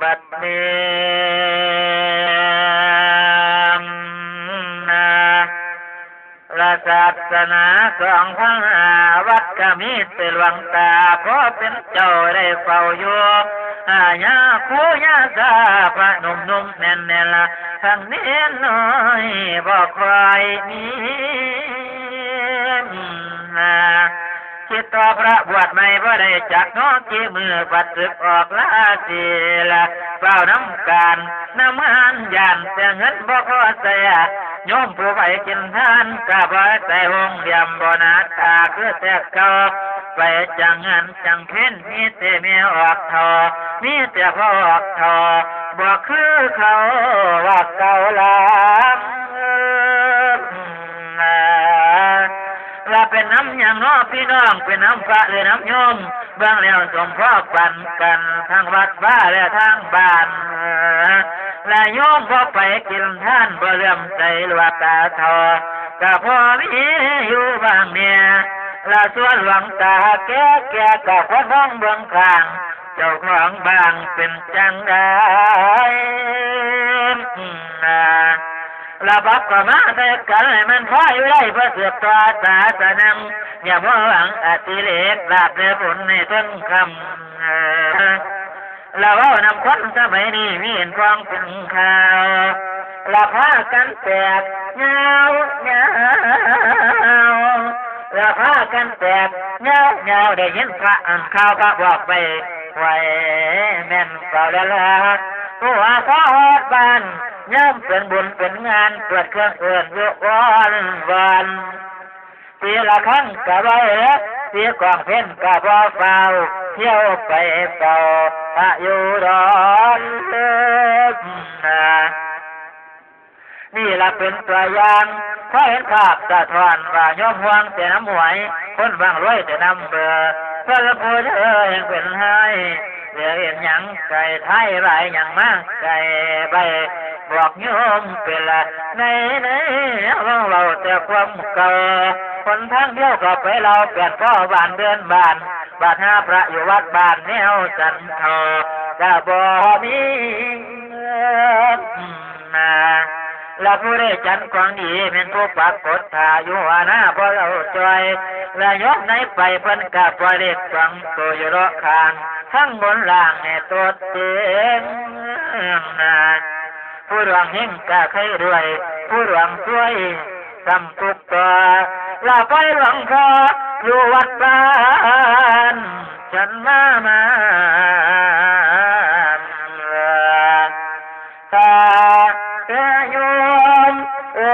บัดนี้นะละศาสนาสองพันห้าวัดกมีแต่หลวงตาเพราะเป็นเจ้าได้เฝ้าอยู่อาญาคูญาซาพระนุ่มนุ่มแน่นแน่ละทางเน้นน้อยบอกใครมีนิดต่อพระบวชไม่บ่ได้จักน้องจีมือปัดศึกออกลาสีละเฝ้าน้ำการน้ำมันยานแต่เงินบ่พอเสียโยมผู้ไปกินทานกะบ่แต่หงยมบ่นาตาคือแต่เก่าไปจังหันจังเพ้นมีแต่เมียออกทอมีแต่พ่อออกทอบ่คือเขาว่าเก่าลาางน้อพี่น้องเป็นน้ำพระหรือน้ำโยมบื้องแล้วสมพ่อปันกันทั้งวัดบ้าและทั้งบ้านและโยมพอไปกินท่านบ่เลื่อมใจลวตาทอก็พอมีอยู่บางเนี่ยละส่วนหลวงตาแก่แก่กับพ่อน้องเบื้องข้างเจ้าของบางเป็นจังได้ระบับก็มาแต่กันให้มันพอยไว้ได้เพื่อเสืบต่อศาสนา อย่ามัวหวังอติเลกลาบเดือผลในต้นคำเราเอานำคนสมัยนี้มีเห็นฟองเป็นข่าวละพากันแตกเงาเงาละพากันแตกเงาเงาได้ยินพระอ่านข่าวพระบอกไปไว้แม่นเก่าแล้วล่ะตัวข้าวัดบ้านย่อมเป็นบุญเป็นงานเปิดเครื่องเอื่นอยุวันวัน ปีละครั้งกะไว้ปีกองเพ่นกะบ่เฝ้าเที่ยวไปเฝ้าพระอยู่ดอนเลิศนะนี่ละเป็นตัวอย่างเพราะเห็นภาพสะท้อนว่าย่อมห่วงแต่น้ำหวย คนบางร้อยแต่น้ำเบื่อเพื่อพูดเอ้ยเป็นให้เดียวเห็นหยังไก่ไทยไรหยังมากไก่ใบ บอกโยมเป็นละในในเราเราแต่ความเก่าคนทางเดียวก็ไปเราเปลี่ยนพ่อบ้านเดือนบ้านบาทห้าพระอยู่วัดบ้านแนวจันทร์ก็บ่มีนนะและผู้ได้จันกองดีเป็นผู้ปรากฏทาอยู่หาหน้าพอเราจอยและยกในไปเพิ่นกับปล่อยเด็กฟังตัวอยู่รอคางทั้งบนล่างในตัวเต็งนะ ผู้หวังเฮงกะใครรวย ผู้หวังช่วยทำทุกตัวลาไปหวังพออยู่วัดบ้านฉันมามาตาแกโยมโอ้